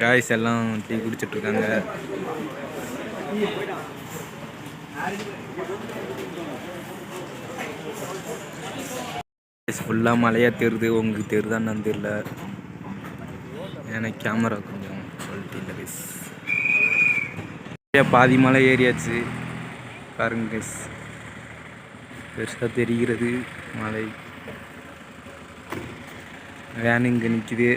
Guys எல்லாம் tea குடிச்சிட்டு இருக்காங்க ஃபுல்லாக மழையாக தெரியுது உங்களுக்கு தெரியுதான்னு தெரியல. எனக்கு கேமரா கொஞ்சம் குவாலிட்டி இல்லை கைஸ் பாதி மலை ஏறியாச்சு? பாருங்க கைஸ் பெருசாக தெரிகிறது மலை வேன் இங்கே நிற்கிது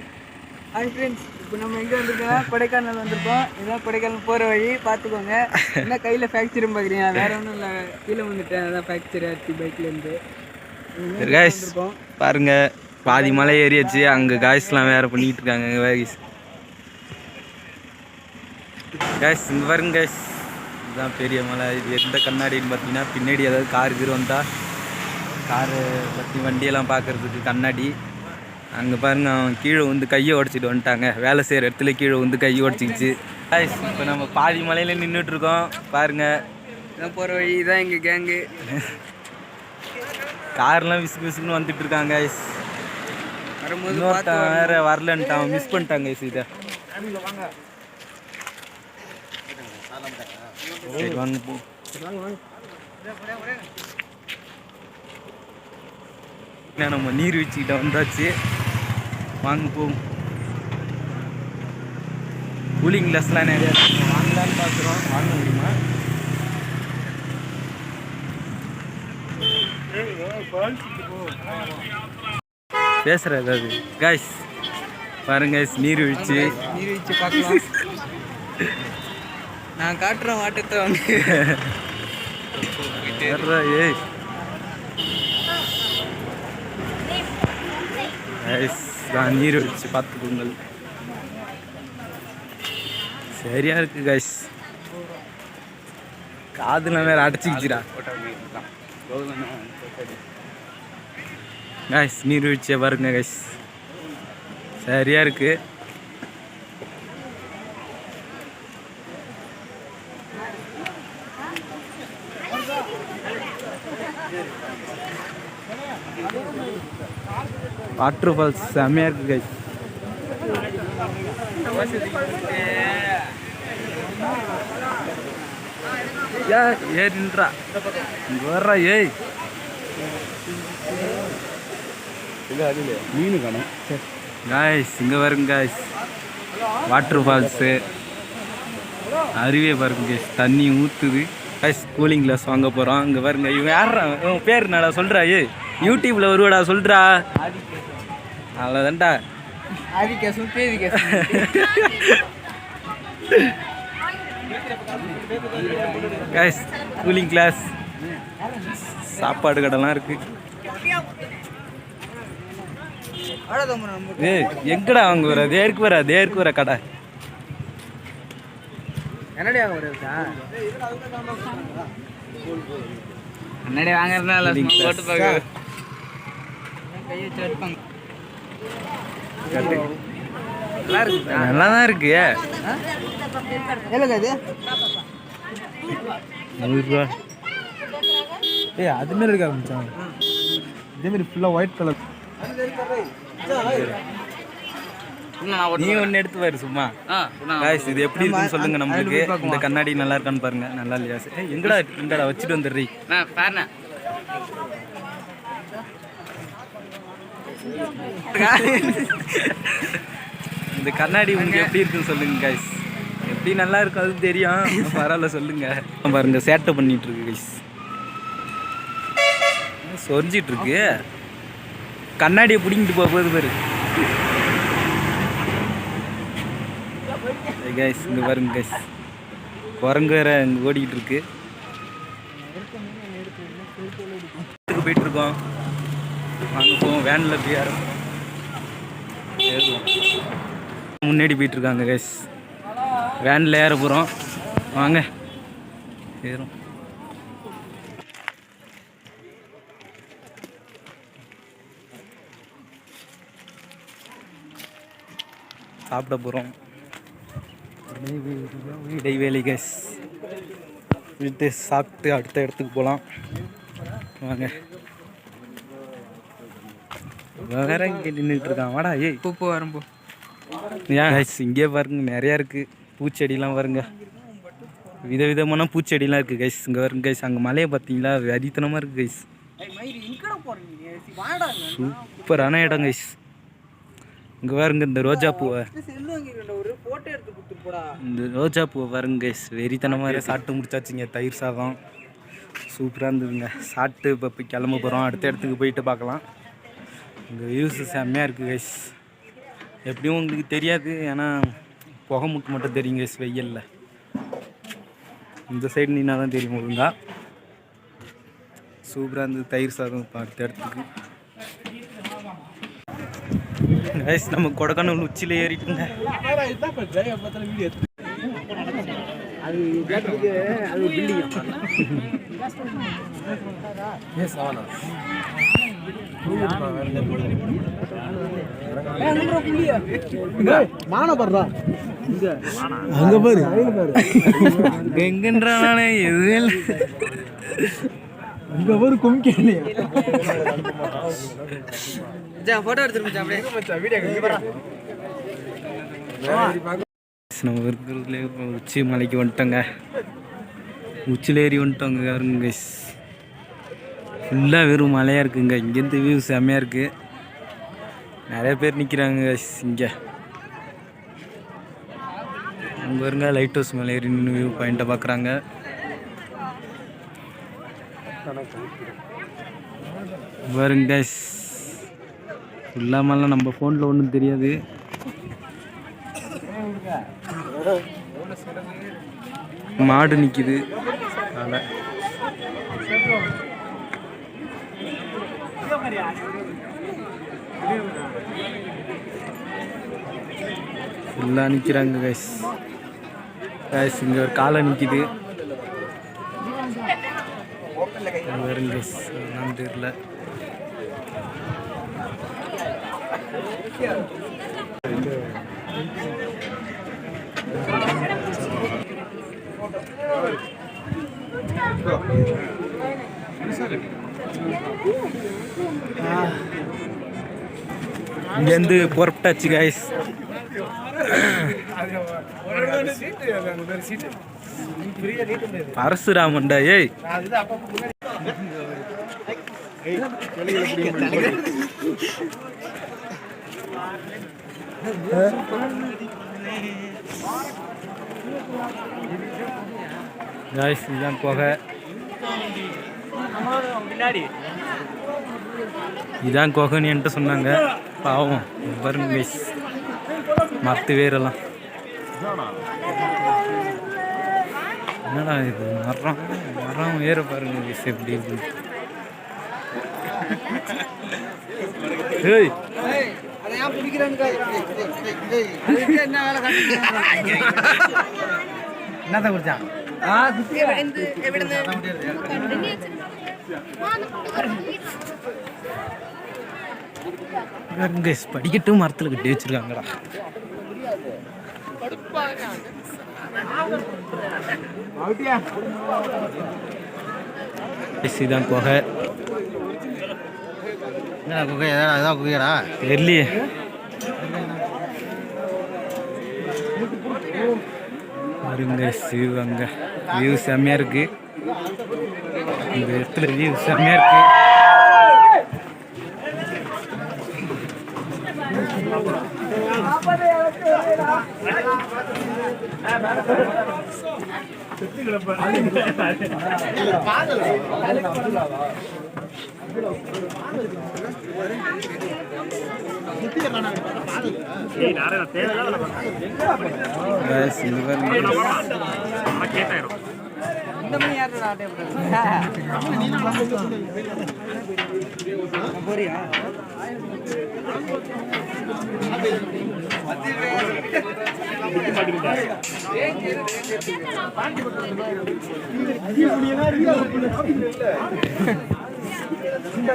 ஹாய் ஃப்ரெண்ட்ஸ் இப்போ நம்ம எங்கே வந்திருக்கோம்? கொடைக்கானல் வந்திருக்கோம். இதான் கொடைக்கானல் போகிற வழி பார்த்துக்கோங்க என்ன கையில் ஃப்ராக்சரும் பார்க்குறீங்க வேற ஒன்றும் இல்லை. கீழே வந்துட்டேன் அதான் ஃப்ராக்சர் ஆச்சு பைக்லேருந்து guys பாருங்க. பாதி மலை ஏறியாச்சு. அங்கே காய்ஸ்லாம் வேற பண்ணிட்டு இருக்காங்க. காய்ஸ் காய்ஸ் இங்கே பாருங்க காய்ஸ் இதுதான் பெரிய மலை. இது எந்த கண்ணாடின்னு பார்த்தீங்கன்னா பின்னாடி ஏதாவது கார் கீர் வந்தால் காரு பற்றி வண்டியெல்லாம் பார்க்கறதுக்கு கண்ணாடி. அங்கே பாருங்க அவன் கீழே வந்து கையை உடச்சிட்டு வந்துட்டாங்க. வேலை செய்கிற இடத்துல கீழே வந்து கையை உடச்சிக்கிச்சு. இப்போ நம்ம பாதி மலையில் நின்றுட்டு இருக்கோம். பாருங்க. இதான் போகிற வழி இதான் எங்கள் கேங்கு கார்லாம் விசுக்கு விசுக்குன்னு வந்துட்டு இருக்காங்க இன்னொருத்தன் வேற வரலன்ட்டான். மிஸ் பண்ணிட்டாங்க guys இதை. வாங்க போ. நம்ம நீர் வீழ்ச்சிக்கிட்ட வந்தாச்சு. வாங்க போவோம் கூலிங் கிளாஸ்லாம் நிறையா இருக்கு. நம்ம வாங்கலான்னு பார்க்குறோம். வாங்க முடியுமா? பேசுகிற ஏதாவது? காய்ஸ் பாருங்க guys, நீர் வீழ்ச்சி. நீர் வச்சு பார்க்கலாம். நான் காட்டுறேன் வாட்டத்தை வந்து ஏய்? Guys, நான் நீர் வச்சு பார்த்துக்கோங்கள். சரியா இருக்கு கைஸ் காதுலாம் வேற அடைச்சிக்கிச்சுடா. கைஸ் நீர் வீழ்ச்சியை பாருங்க கைஸ் சரியா இருக்கு. வாட்டர் ஃபால்ஸ் செம்மையா இருக்கு கைஸ் ஏ நின்றா வர்றா ஏய். மீன் காணும். காய்ஸ் இங்கே வருங்க காய்ஸ் வாட்டர் ஃபால்ஸு அருவியை பாருங்க கேஸ் தண்ணி ஊற்றுது கைஸ் கூலிங் கிளாஸ் வாங்க போகிறோம் இங்கே பாருங்க இவன் யார் இவன் பேர் என்னடா சொல்கிறா ஏ யூடியூப்பில் வருவாடா சொல்கிறா அவ்வளோதான்டா கைஸ் கூலிங் கிளாஸ் சாப்பாடு கடைலாம் இருக்கு. ஏய் எங்கடா அவங்க வர? தேருக்கு வர தேருக்கு வர கடை. என்னடி வாங்க என்னடி வாங்குறதுனால. போட்டு பார்க்க நல்லா இருக்குதா நல்லா தான் இருக்கு இது? நூறுரூவா. ஏய் அது மாதிரி இருக்க ஆரம்பிச்சான் இதே மாதிரி ஃபுல்லாக ஒயிட் கலர் நீ ஒன்று எடுத்து பாரு சும்மா. காய்ஸ் இது எப்படி இருக்குன்னு சொல்லுங்க நம்மளுக்கு. இந்த கண்ணாடி நல்லா இருக்கான்னு பாருங்க. நல்லா இல்லையா? எங்கடா எங்கடா வச்சுட்டு வந்துடுறீ? இந்த கண்ணாடி உங்களுக்கு எப்படி இருக்குன்னு சொல்லுங்க கைஸ் எப்படி நல்லா இருக்கும் அது தெரியும். பரவாயில்ல சொல்லுங்க. பாருங்க சேட்டை பண்ணிட்டு இருக்கு கைஸ் சொரிஞ்சிட்டு இருக்கு. கண்ணாடியை பிடிங்கிட்டு போக போகுது பாரு. கைஸ் இங்க பாருங்க கைஸ் குரங்கு வேற இங்க ஓடிக்கிட்டு இருக்கு. போயிட்டு இருக்கோம். வாங்க போவோம் வேனில் போய் யாரும் முன்னாடி போயிட்டு இருக்காங்க கைஸ் வேனில் ஏற போகிறோம் வாங்க. ஏறும். சாப்பிட போகிறோம் இடைவேளை கைஸ் விட்டு சாப்பிட்டு அடுத்த இடத்துக்கு போகலாம் வாங்க. வேற இங்கே நின்றுட்டு இருக்கான் வாடா ஏய். பூ வரம்போ ஏன் இங்கே பாருங்க நிறையா இருக்குது பூச்செடிலாம் பாருங்க விதவிதமான பூச்செடிலாம் இருக்குது கைஸ் இங்கே வருங்க கைஸ் அங்கே மலையை பார்த்தீங்களா? அடித்தனமாக இருக்குது கைஸ் சூப்பரான இடம் கைஸ் இங்கே பாருங்க இந்த ரோஜா பூவை. இந்த ரோஜா பூவை பாருங்க கைஸ் வெறித்தனமாக சாப்பிட்டு முடிச்சாச்சுங்க தயிர் சாதம். சூப்பராக இருந்ததுங்க. சாப்பிட்டு இப்போ கிளம்ப போகிறோம் அடுத்த இடத்துக்கு போயிட்டு பார்க்கலாம். இங்கே வியூஸ் செம்மையாக இருக்குது கைஸ் எப்படியும் உங்களுக்கு தெரியாது ஏன்னா புகை முட்டு மட்டும் தெரியும் கைஸ் வெயிலில். இந்த சைடு நின்னா தான் தெரியும் ஒழுங்கா. சூப்பராக இருந்தது தயிர் சாதம் அடுத்த இடத்துக்கு கைஸ் நம்ம கொடைக்கானல் உச்சியில் ஏறிட்டுங்க அது மானப்படுறா அங்க பாரு எங்கன்றானே எதுவே இல்லை அங்க பாரு குமிக்கலையா போட்டோ எடுத்துருந்துச்சு அப்படியே. நம்ம இருக்கிறதுல உச்சி மலைக்கு வந்துட்டோங்க. உச்சியில் ஏறி வந்துட்டோங்க பாருங்க கைஸ் ஃபுல்லாக வெறும் மலையாக இருக்குங்க. இங்கேருந்து வியூ செம்மையாக இருக்குது நிறைய பேர் நிற்கிறாங்க இங்கே. அங்கே இருங்க லைட் ஹவுஸ் மேலே ஏறி நின்று வியூ பாயிண்ட்டை பார்க்குறாங்க பாருங்க கைஸ் ஃபுல்லாக நம்ம ஃபோனில் ஒன்றும் தெரியாது. மாடு நிக்குது. அதனால் எல்லாம் நிற்கிறாங்க கைஸ் கைஸ் இங்கே ஒரு காலை நிற்கிது வரும் கைஸ் என்னன்னு தெரியல. இங்கேருந்து புறப்பட்டாச்சு கைஸ் பரசுராமன்டா ஏய் காய்ஸ் இதுதான் புகை இதான் குகைன்னு என்கிட்ட சொன்னாங்க. பாவம் பாருங்க மிஸ் மற்ற வேரெல்லாம் என்னடா இது? மரம் மரம் ஏற பாருங்க மிஸ் எப்படி இருக்கு. என்னதான் குடிச்சான் படிக்கட்டும் மரத்தில் கட்டி வச்சிருக்காங்கடா. இதான் குகை. என்னடா குகை? ஏதாவது அதான் குகையடா? தெரியலையே. பாருங்க அங்கே வியூ செம்மையாக இருக்கு. இந்த இடத்துல வியூ செம்மையாக இருக்கு. Guys, இது பாருங்க இந்த மணி போறியா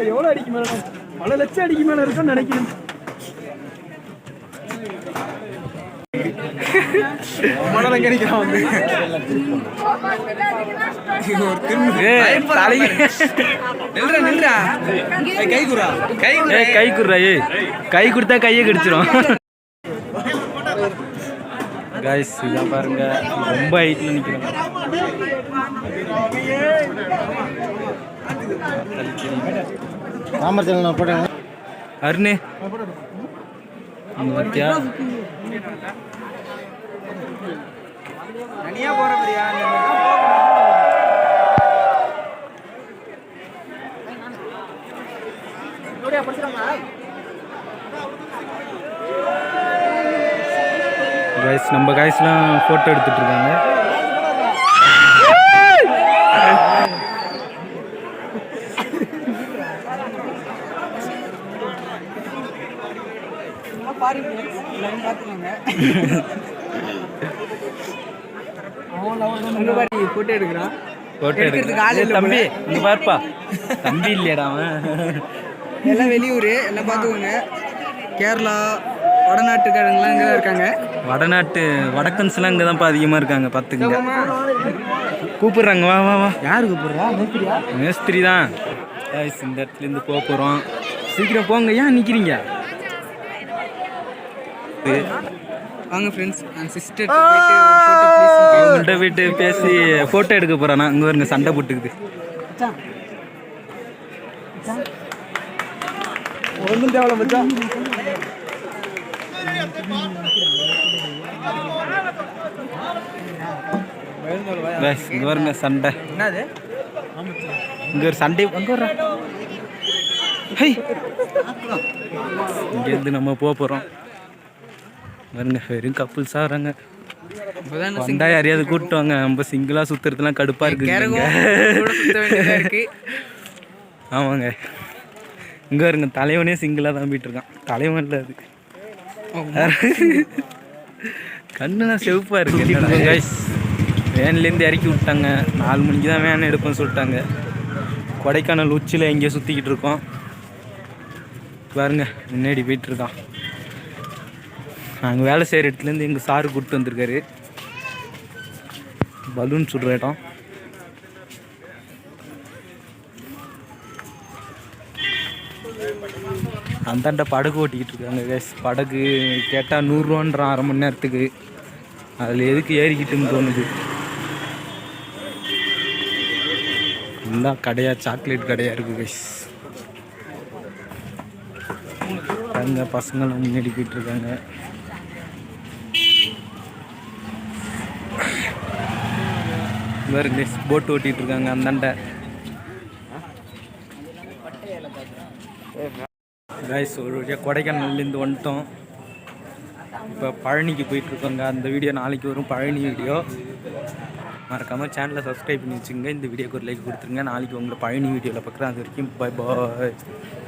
எவ்வளோ அடிக்கு மேல பல லட்சம் அடிக்கு மேல இருக்கும்னு நினைக்கிறேன். மணலம் வந்து. கை குறா கை கொடுத்தா கையை கடிச்சிரும். கைஸ் இதான் பாருங்க. ரொம்ப ஹைட்டில் நிற்கிறாங்க தாமரத்தில் போட்டாங்க அருணு. பார்த்தியா தனியா போற மாதிரியா? கைஸ் நம்ம கைஸ்லாம் ஃபோட்டோ எடுத்துட்டு இருக்காங்க. பாருங்க. போட்டோ எடுக்கிறான். எடுக்கிறதுக்கு தம்பி இங்க பாருப்பா. தம்பி இல்லையாடா அவன். எல்லாம் வெளியூர் எல்லாம் பார்த்துக்கோங்க. கேரளா வடநாட்டுக்காரங்களாம் இங்கே தான் இருக்காங்க. வடநாட்டு வடக்கன்ஸ்லாம் இங்கே தான்ப்பா அதிகமாக இருக்காங்க பார்த்துக்குங்க கூப்பிடுறாங்க வா வா வா. யாரு கூப்பிடுறா? மேஸ்திரியா? மேஸ்திரி தான். இந்த இடத்துலேருந்து போக போகிறோம் சீக்கிரம் போங்க ஏன் நிற்கிறீங்க வாங்க ஃப்ரெண்ட்ஸ் நான் சிஸ்டர் அவங்கள்ட்ட போயிட்டு பேசி ஃபோட்டோ எடுக்க போகிறானா இங்கே வருங்க சண்டை போட்டுக்குது. ஒன்றும் தேவையில்ல மச்சான் இங்கே வருங்க சண்டை. என்னது? இங்கே ஒரு சண்டை. அங்கே வர்றா. ஹை. இங்கேருந்து நம்ம போக போகிறோம் வருங்க வெறும் கப்புள்ஸாக வராங்க. வந்தா யாரையாவது கூப்பிட்டு வாங்க. நம்ம சிங்கிளாக சுற்றுறதுலாம் கடுப்பாக இருக்கு. ஆமாங்க. இங்கே வருங்க தலைவனே சிங்கிளாக தான் போயிட்டு இருக்கான் தலைவன் இல்லை அது. கண்ணுலாம் செவப்பாக இருக்கு. கைஸ் வேன்லேருந்து இறக்கி விட்டாங்க. நாலு மணிக்கு தான் வேன் எடுப்போம்னு சொல்லிட்டாங்க. கொடைக்கானல் உச்சியில் எங்கேயோ சுற்றிக்கிட்டு இருக்கோம். பாருங்க முன்னாடி போயிட்டு இருக்கான் நாங்கள் வேலை செய்கிற இடத்துலேருந்து எங்கள் சாரு கூப்பிட்டு வந்திருக்காரு. பலூன் சுடுற இடம். அந்தாண்ட படகு ஓட்டிக்கிட்டு இருக்காங்க கேஸ் படகு கேட்டால் நூறுரூவான்றான் அரை மணி நேரத்துக்கு. அதில் எதுக்கு ஏறிக்கிட்டுன்னு தோணுது. ஃபுல்லாக கடையாக சாக்லேட் கடையாக இருக்குது கைஸ் அங்கே பசங்களாம் முன்னாடி இருக்காங்க. இருக்காங்க பாருங்க போட்டு ஓட்டிகிட்டு இருக்காங்க அந்தாண்ட கைஸ் ஒரு வழியாக கொடைக்கானல்லேருந்து வந்துட்டோம். இப்போ பழனிக்கு போயிட்டுருக்கோங்க அந்த வீடியோ நாளைக்கு வரும். பழனி வீடியோ. மறக்காமல் சேனலை சப்ஸ்கிரைப் பண்ணி வச்சுங்க இந்த வீடியோக்கு ஒரு லைக் கொடுத்துருங்க. நாளைக்கு உங்களை பழனி வீடியோவில் பார்க்குறேன். அது வரைக்கும் பை பாய்